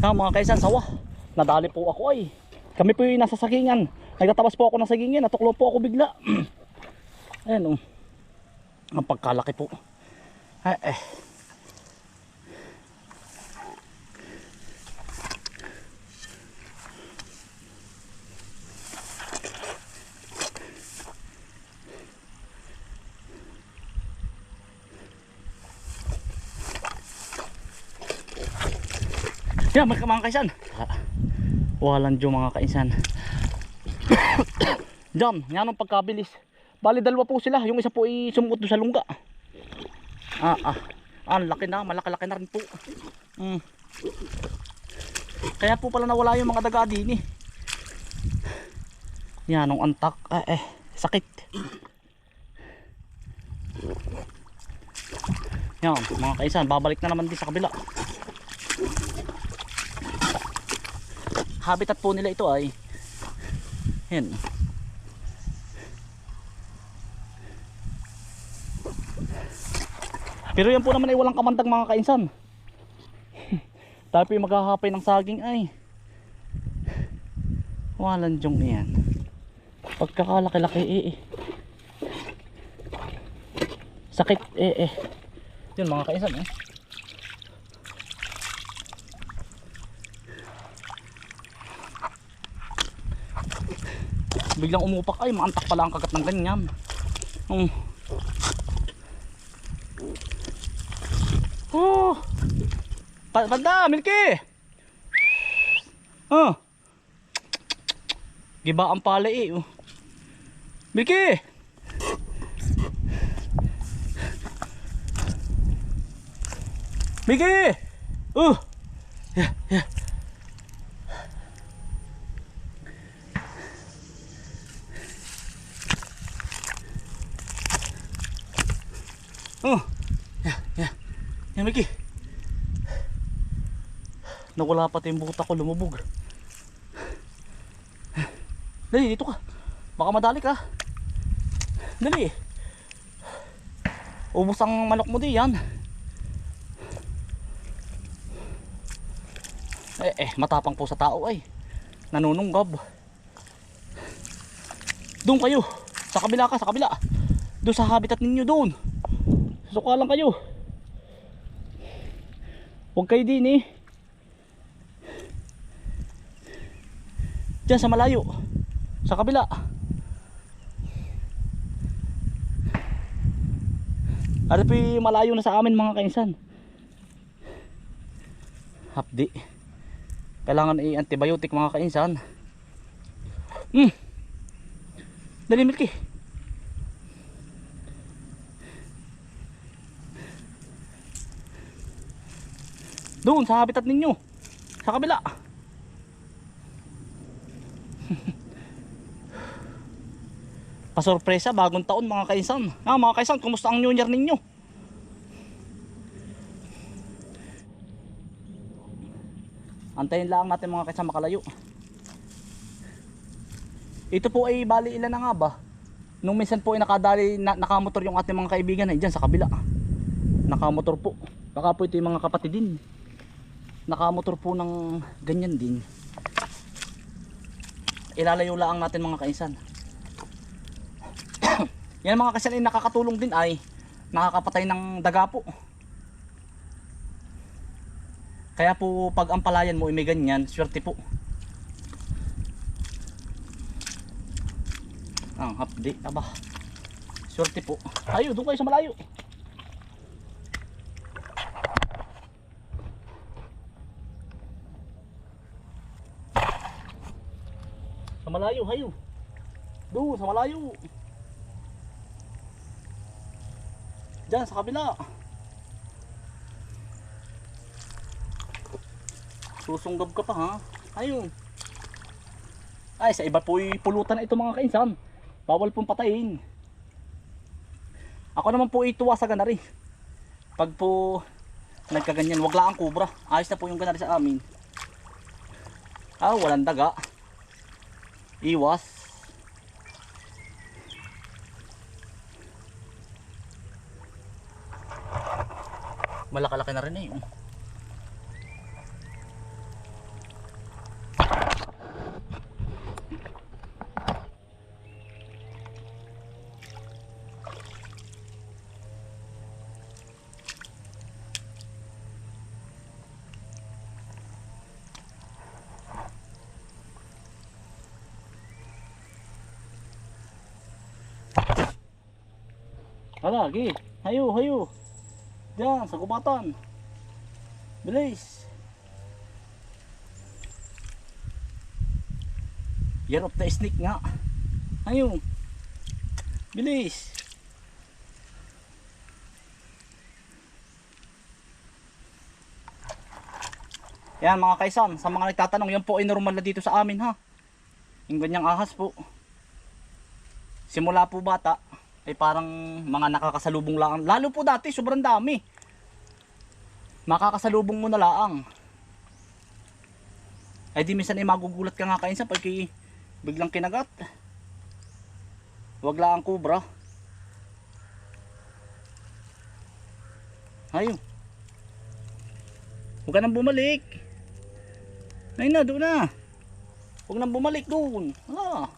Ha, mga kaisan, sawa. Nadali po ako ay. Kami po yung nasa sagingan. Nagtatabas po ako ng sagingan. Natuklo po ako bigla. Ayan oh. Ang pagkalaki po. Ay, eh. Yan, mga, mga kaisan. Ah, Walang dyo mga kaisan. Diyan, yan ang pagkabilis. Bali dalawa po sila. Yung isa po ay sumuot sa lungga. Ah, ah. Ah, ang laki na. Malaki-laki na rin po. Mm. Kaya po pala nawala yung mga daga din eh. Yan, ang antak. Eh, eh, sakit. Yan, mga kaisan. Babalik na naman din sa kabila. Habitat po nila ito ay. Yan. Pero yan po naman ay walang kamandag mga kainsan. Yung maghahapay ng saging ay. Walang dyong yan pagkakalaki-laki eh, eh. Sakit eh eh. Yun mga kainsan eh biglang umupak. Ay maantak pala ang kagat ng ganyan. Um. oh. Pa- banda milky! Oh. Giba ang pala eh oh. milky! Milky! Oh. Yeah, yeah. Oh. Yeah, yeah. Yan, Mickey. Nawala pati yung buta ko lumubog. Dali, dito ka. Baka madali ka. Dali. Ubus ang manok mo di yan. Eh, eh, matapang po sa tao ay. Nanununggab. Doon kayo. Sa kabila ka, sa kabila. Doon sa habitat ninyo doon. Suka lang kayo. Huwag kayo din eh. Diyan sa malayo. Sa kabila. Yung malayo na sa amin mga kainsan. Hapdi. Kailangan i-antibiotic mga kainsan. Hmm. Dali Milky. Doon sa habitat ninyo. Sa kabila. Pasorpresa, bagong taon mga kaisan. Ah, mga kaisan, kumusta ang new year ninyo? Antayin lang natin mga kaisan makalayo. Ito po ay bali ilan na nga ba? Nung minsan po ay nakadali, na, nakamotor yung ating mga kaibigan ay dyan sa kabila. Nakamotor po. Baka po ito yung mga kapatid din nakamotor po ng ganyan din. Ilalayo lang natin mga kaisan. Yan mga kaisan ay nakakatulong din ay nakakapatay ng daga po. Kaya po pag ang palayan mo ay may ganyan swerte po. Ang hapdi aba. Swerte po. Ayo doon kayo sa malayo Sa malayo, hayo. Doon, sa malayo. Diyan, sa kabila. Susunggab ka pa ha. Ayun. Ay, sa iba po'y pulutan na ito mga kainsan. Bawal pong patayin. Ako naman po ituwa sa ganari. Pag po nagkaganyan, wag lang ang kubra. Ayos na po yung ganari sa amin. Ah, walang daga iwas. Malakalaki na rin eh Hala, gi. Hayo, hayo. Diyan, sa kubatan. Bilis. Year of the snake nga. Hayo. Bilis. Yan mga kaisan, sa mga nagtatanong, yan po ay normal na dito sa amin ha. Yung ganyang ahas po. Simula po bata, ay parang mga nakakasalubong lang. Lalo po dati, sobrang dami. Makakasalubong mo na laang. Ay di minsan ay magugulat ka nga kainsan pag biglang kinagat. Wag lang ang kubra. Ayun. Huwag ka nang bumalik. Ay na, doon na. Huwag nang bumalik doon. Ah.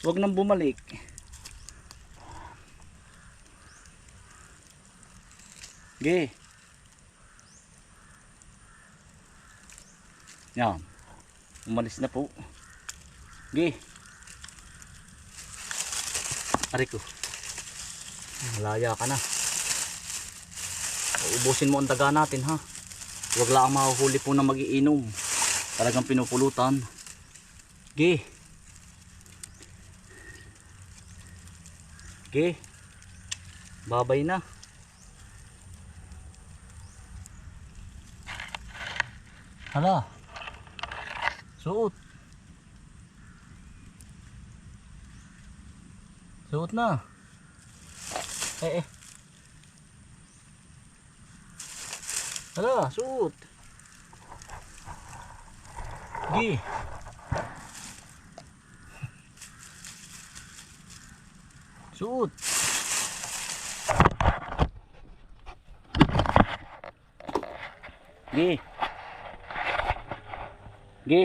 Huwag nang bumalik. Ge. Yan. Umalis na po. Ge. Ari ko. Malaya ka na. Uubusin mo ang daga natin ha. Huwag lang mahuhuli po na magiinom. Talagang pinupulutan. Ge. Babay na. Hala. Suot. Suot na. Eh eh. Hala, suot. Gi. Suot. Gi. Gi.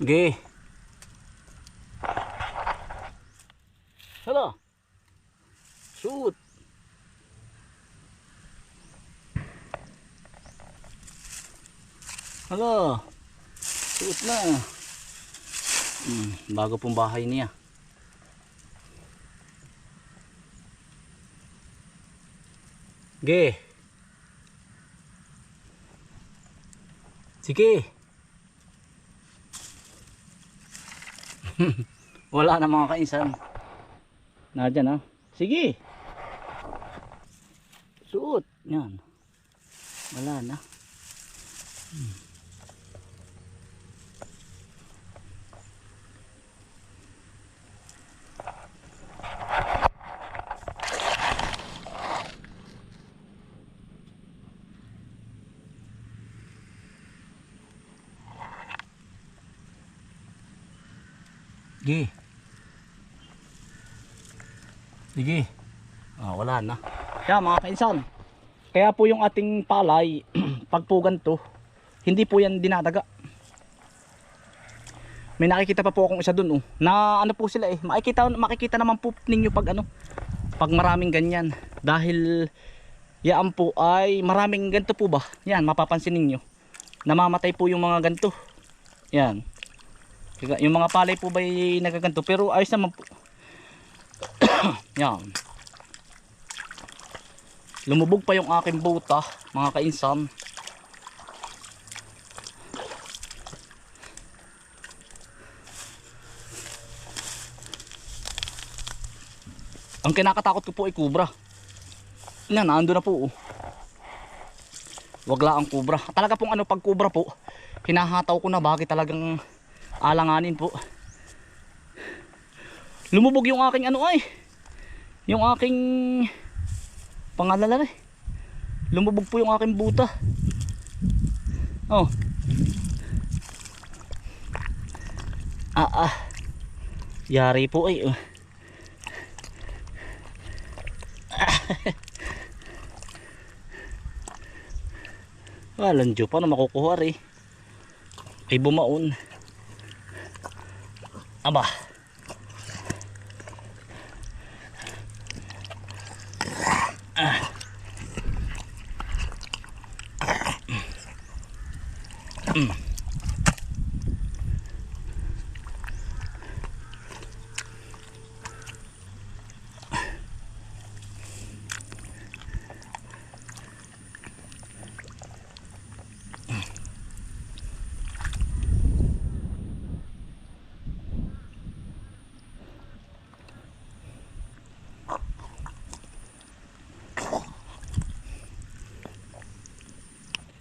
Gi. Hala. Suot. Hala. Suot na. Hmm, bago pong bahay niya. Ge. Sige. Wala na mga kainsan. Nadyan ha. Sige. Suot. Yan. Wala na. Hmm. Sige. Sige. Ah, wala na. Kaya mga kainsan, kaya po yung ating palay, pag po ganito, hindi po yan dinadaga. May nakikita pa po akong isa dun oh, na ano po sila eh, makikita, makikita naman po ninyo pag ano, pag maraming ganyan. Dahil yaan po ay maraming ganito po ba, yan mapapansin ninyo, namamatay po yung mga ganito. Yan. Yung mga palay po ba ay nagaganto pero ayos naman po. Yan. Lumubog pa yung aking buta, mga kainsan. Ang kinakatakot ko po ay kubra. Yan, nando na po. Oh. Wag lang ang kubra. Talaga pong ano pag kubra po, hinahataw ko na bakit talagang alanganin po. Lumubog yung aking ano ay. Yung aking pangalala eh. Lumubog po yung aking buta. Oh. Ah ah. Yari po ay. oh. Walang Diyo, paano makukuha rin? Ay bumaon. Aba.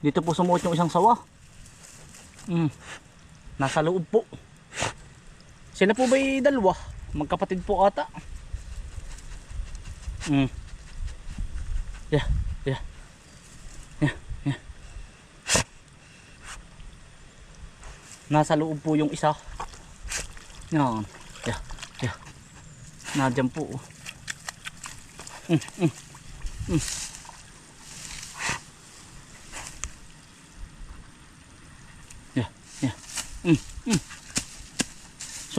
Dito po sumuot yung isang sawa. Mm. Nasa loob po. Sila po ba'y dalawa? Magkapatid po ata. Mm. Yeah, yeah. Yeah, yeah. Nasa loob po yung isa. Yan. Yeah, yeah. Nadyan po. Mm, mm, mm. Yeah, yeah. Mm, mm.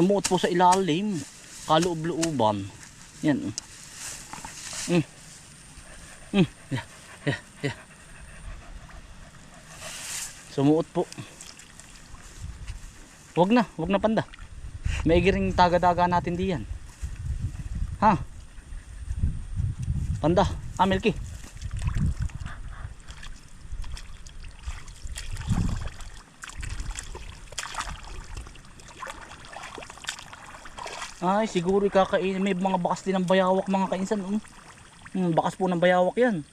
Sumuot po sa ilalim. Kaloob-looban. Yan. Mm. Mm. Yeah, yeah, yeah. Sumuot po. Wag na, wag na panda. Maigi ring taga-daga natin diyan. Ha? Panda, ah Milky. Ay, siguro ikakain. May mga bakas din ng bayawak mga kainsan. Um. Hmm, bakas po ng bayawak yan.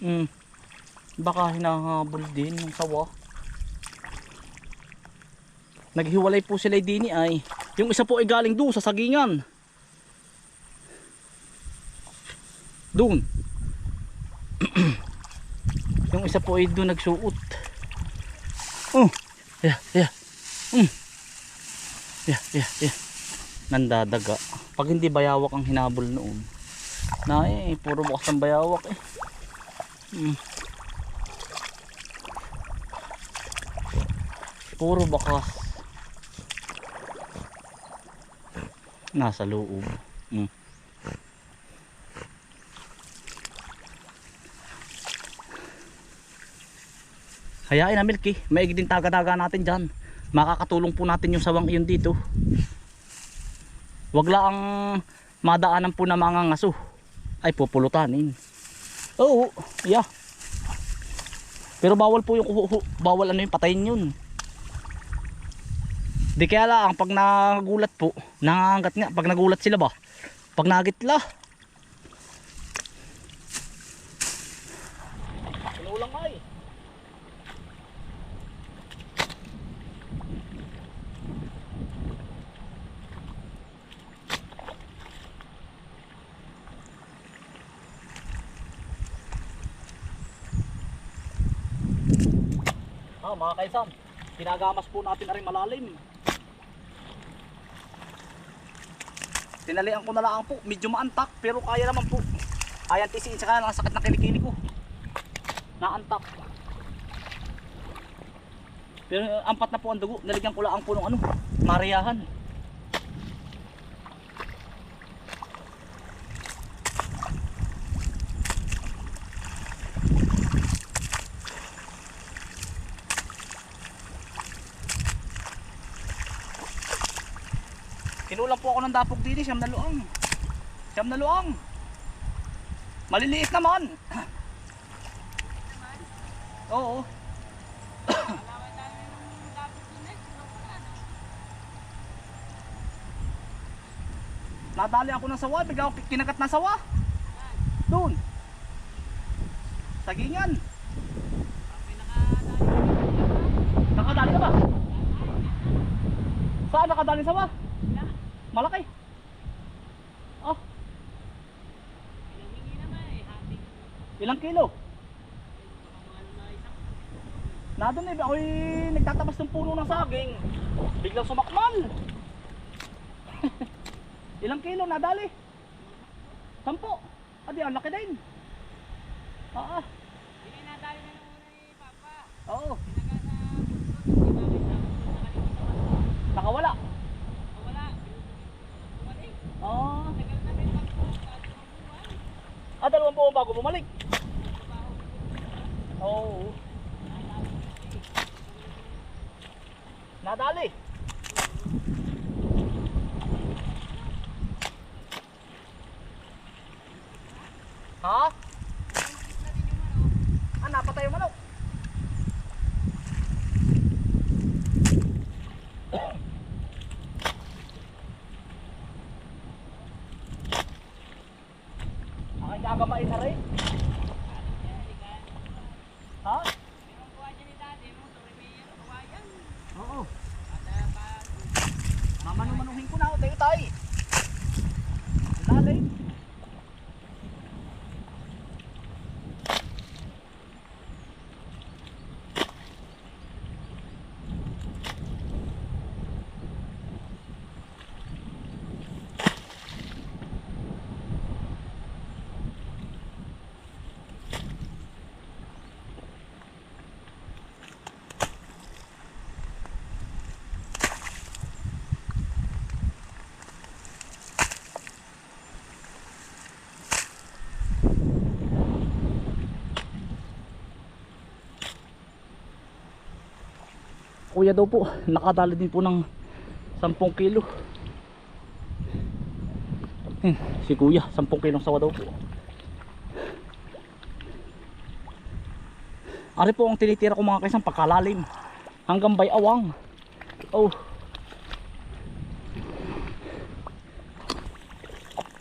Hmm. Baka hinahabol din ng sawa. Naghiwalay po sila dini ay. Yung isa po ay galing doon sa sagingan. Doon. yung isa po ay doon nagsuot. Oh. Yeah, yeah. Mm. Yeah, yeah, yeah. Nandadaga. Pag hindi bayawak ang hinabol noon. Na eh, puro bukas ang bayawak eh. Mm. Puro bakas. Nasa loob. Mm. Hayain na Milky, maigi din taga-daga natin dyan. Makakatulong po natin yung sawang iyon dito. Wag lang madaanan po ng mga ngaso ay pupulutanin. Oo, yeah. Pero bawal po yung uhu- bawal ano yung patayin yun. Di kaya lang pag nagulat po, nangangagat nga pag nagulat sila ba? Pag nagitla. Sinulang ay. Ah, mga kaisan, kinagamas po natin na rin malalim. Tinalian ko na lang po, medyo maantak pero kaya naman po. Kaya tisiin sa kaya ng sakit na kilikili ko. Naantak. Pero eh, ampat na po ang dugo, naligyan ko lang po ng ano, mariyahan. Kinulang po ako ng dapog dito, siyam na luang. Siyam na luang. Maliliit naman. Oo. Nadali ako ng sawa, bigla ako kinagat na sawa. Doon. Sagingan. Nakadali ka ba? Saan nakadali sawa? Malaki. Oh. Ilang kilo? Nadun eh, ako'y nagtatabas ng puno ng saging. Biglang sumakmal. Ilang kilo nadali? Sampo. Adi, ang laki din. Oo. Oo. Nakawala. Oo. Po bago bumalik. Oo. Nadali. Ha? Ah, napatay yung manok. Ang gagamain na rin. Ha? Oo. Mamanu-manuhin ko na ako. Tayo tayo. Lalim. Kuya daw po, nakadali din po ng 10 kilo. Hmm, si kuya, 10 kilong sawa daw po. Ari po ang tinitira ko mga kaisang pagkalalim. Hanggang bay awang. Oh.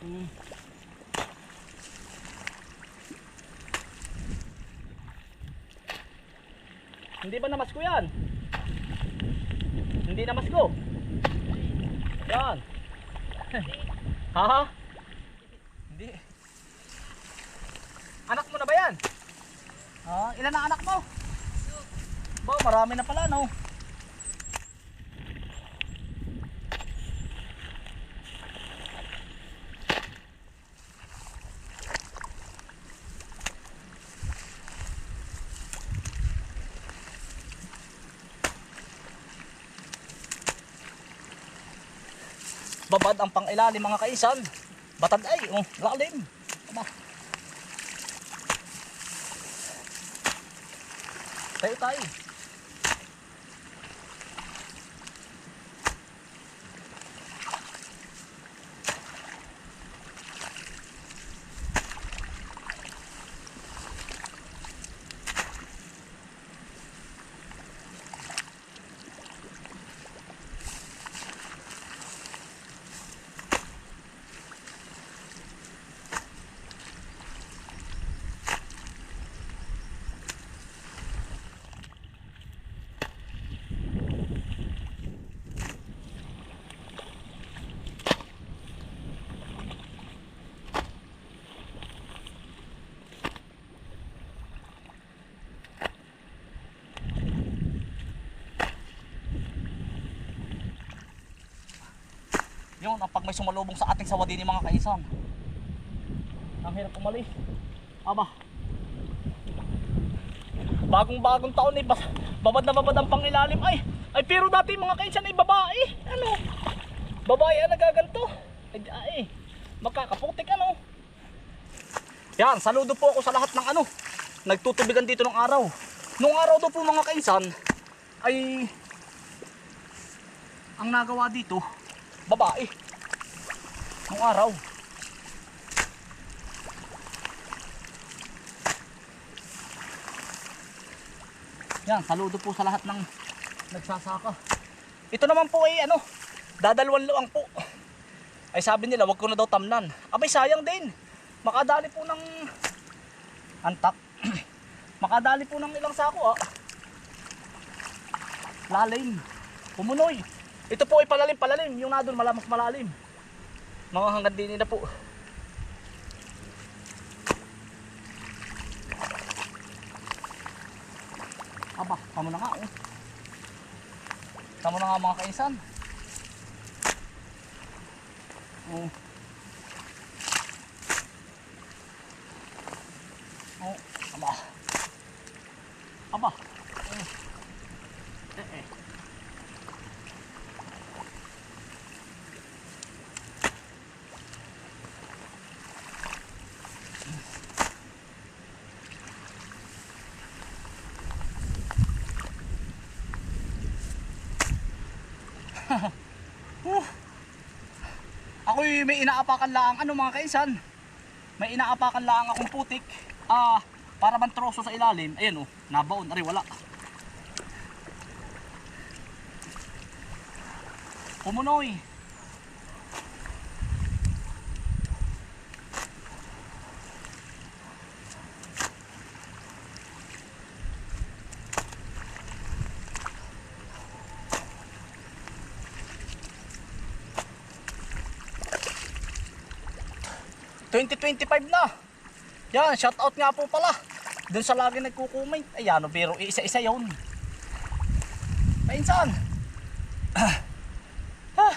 Hmm. Hindi ba namas ko yan? Hindi namas ko. Yan. ha? Hindi. Anak mo na ba yan? Ah, ilan ang anak mo? Ba, marami na pala no. Babad ang pangilalim mga kaisan. Batad ay oh lalim. Aba. tayo tayo yun ang pag may sumalubong sa ating sawadini mga kaisan ang hirap umalis. Aba. Bagong bagong taon eh babad na babad ang pangilalim. Ay ay pero dati mga kaisan ay babae. Ano? Babae ang nagaganto. Ay, ay. Makakaputik ano yan saludo po ako sa lahat ng ano nagtutubigan dito ng araw. Nung araw daw po mga kaisan ay ang nagawa dito babae. Nung araw. Yan saludo po sa lahat ng nagsasaka. Ito naman po ay ano dadalwan luang po. Ay sabi nila wag ko na daw tamnan. Abay sayang din. Makadali po ng antak. Makadali po ng ilang sako ah. Lalim. Pumunoy ito po ay palalim palalim. Yung na doon malamas malalim. Mga hanggang din na po. Aba tamo na nga oh. Tamo na nga mga kainsan. Oh oh aba aba oh. eh eh may inaapakan lang ano mga kainsan. May inaapakan lang akong putik. Ah, para man troso sa ilalim. Ayan oh, nabaon. Ari wala. Kumunoy. ...2025 na. Yan, shout out nga po pala. Doon sa lagi nagko-comment. Ayan, no, pero isa-isa yun. Painsan. Ah. Ah.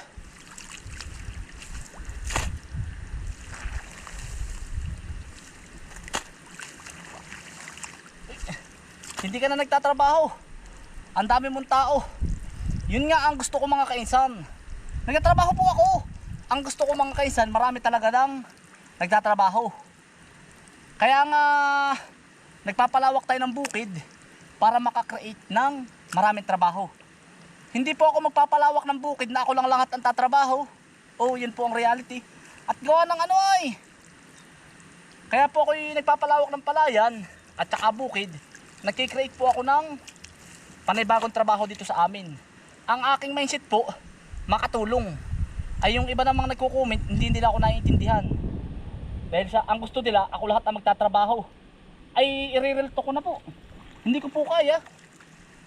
Hindi ka na nagtatrabaho. Ang dami mong tao. Yun nga ang gusto ko mga kainsan. Nagtatrabaho po ako. Ang gusto ko mga kainsan, marami talaga nang nagtatrabaho. Kaya nga nagpapalawak tayo ng bukid para makakreate ng maraming trabaho. Hindi po ako magpapalawak ng bukid na ako lang lahat ang tatrabaho. Oh, yun po ang reality. At gawa ng ano ay. Kaya po ako yung nagpapalawak ng palayan at saka bukid. Nagkikreate po ako ng panibagong trabaho dito sa amin. Ang aking mindset po, makatulong. Ay yung iba namang nagko-comment, hindi nila ako naiintindihan. Dahil sa ang gusto nila, ako lahat ang magtatrabaho. Ay irirelto ko na po. Hindi ko po kaya.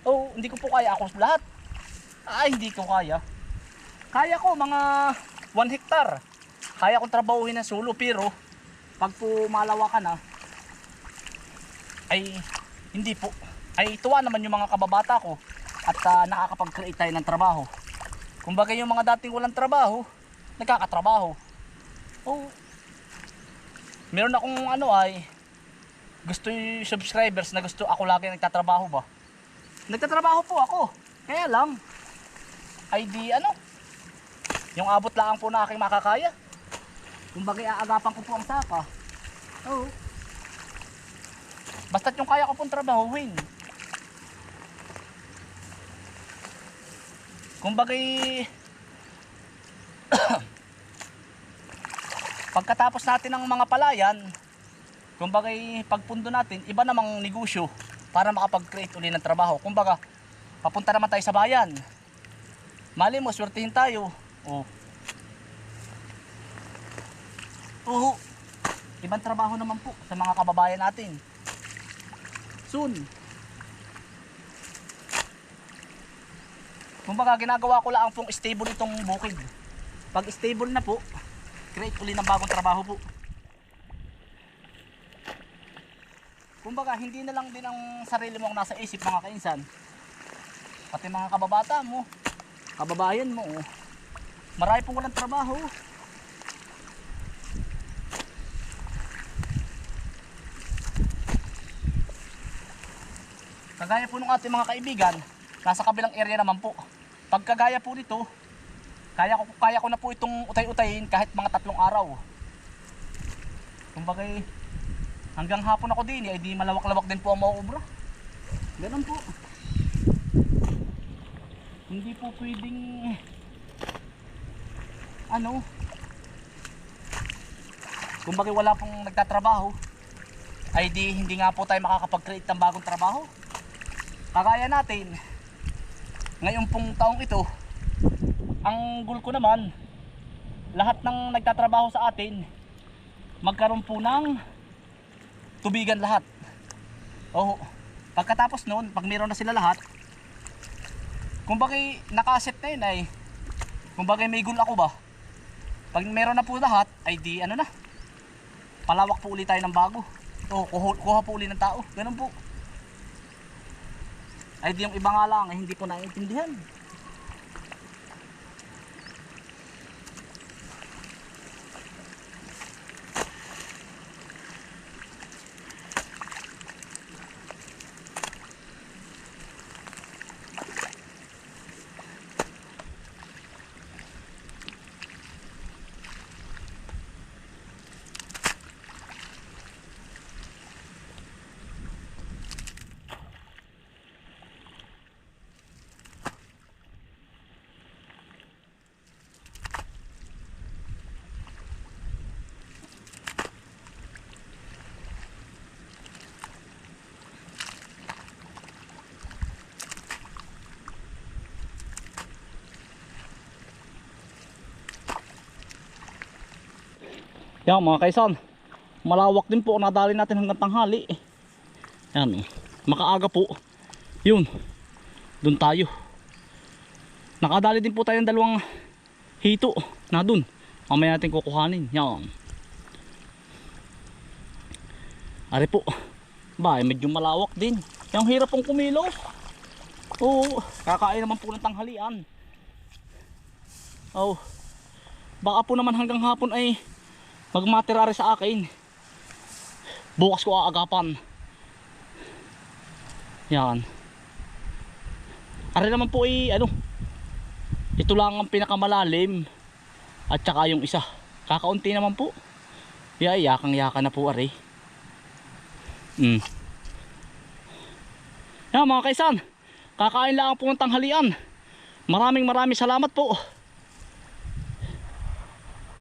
Oh, hindi ko po kaya ako lahat. Ay, hindi ko kaya. Kaya ko mga 1 hektar. Kaya kong trabahuhin ng solo pero pag po malawakan na ay hindi po. Ay tuwa naman yung mga kababata ko at ah, nakakapag-create tayo ng trabaho. Kumbaga yung mga dating walang trabaho, nagkakatrabaho. Oh, meron akong ano ay gusto yung subscribers na gusto ako lagi nagtatrabaho ba? Nagtatrabaho po ako. Kaya lang ay di ano yung abot lang po na aking makakaya. Kumbaga aagapan ko po ang saka. Oo. Basta't yung kaya ko pong trabahuhin. Kumbaga pagkatapos natin ng mga palayan, kumbaga pagpundo natin, iba namang negosyo para makapag-create uli ng trabaho. Kumbaga, papunta naman tayo sa bayan. Mali mo, swertihin tayo. Oh. Oo. Ibang trabaho naman po sa mga kababayan natin. Soon. Kumbaga, ginagawa ko lang pong stable itong bukid. Pag stable na po, create uli ng bagong trabaho po. Kumbaga, hindi na lang din ang sarili mo ang nasa isip mga kainsan. Pati mga kababata mo, kababayan mo. oh. Marami pong walang trabaho. Kagaya po ng ating mga kaibigan, nasa kabilang area naman po. Pagkagaya po nito, kaya ko kaya ko na po itong utay-utayin kahit mga tatlong araw. Kumbaga hanggang hapon ako din, eh, di malawak-lawak din po ang mauubra. Ganun po. Hindi po pwedeng ano kumbaga wala pong nagtatrabaho ay di hindi nga po tayo makakapag-create ng bagong trabaho kagaya natin ngayon pong taong ito ang goal ko naman lahat ng nagtatrabaho sa atin magkaroon po ng tubigan lahat. Oh pagkatapos noon pag meron na sila lahat kumbaga nakaset na yun ay kumbaga may goal ako ba pag meron na po lahat ay di ano na palawak po ulit tayo ng bago. O kuha, kuha po ulit ng tao. Ganun po. Ay di yung iba nga lang ay hindi ko naiintindihan Yan mga kaisan. Malawak din po. Nadali natin hanggang tanghali. Yan. Makaaga po. Yun. Doon tayo. Nakadali din po tayo ng dalawang hito na dun. Mamaya natin kukuhanin. Yan. Ari po. Ba, eh, medyo malawak din. Yung hirap pong kumilos. Oo, kakain naman po ng tanghalian. Oh. Baka po naman hanggang hapon ay magmaterari sa akin. Bukas ko aagapan. Yan. Ari naman po ay ano. Ito lang ang pinakamalalim. At saka yung isa. Kakaunti naman po. Yeah, yakang yaka na po ari. Mm. Yan mga kaisan. Kakain lang po ng tanghalian. Maraming maraming salamat po.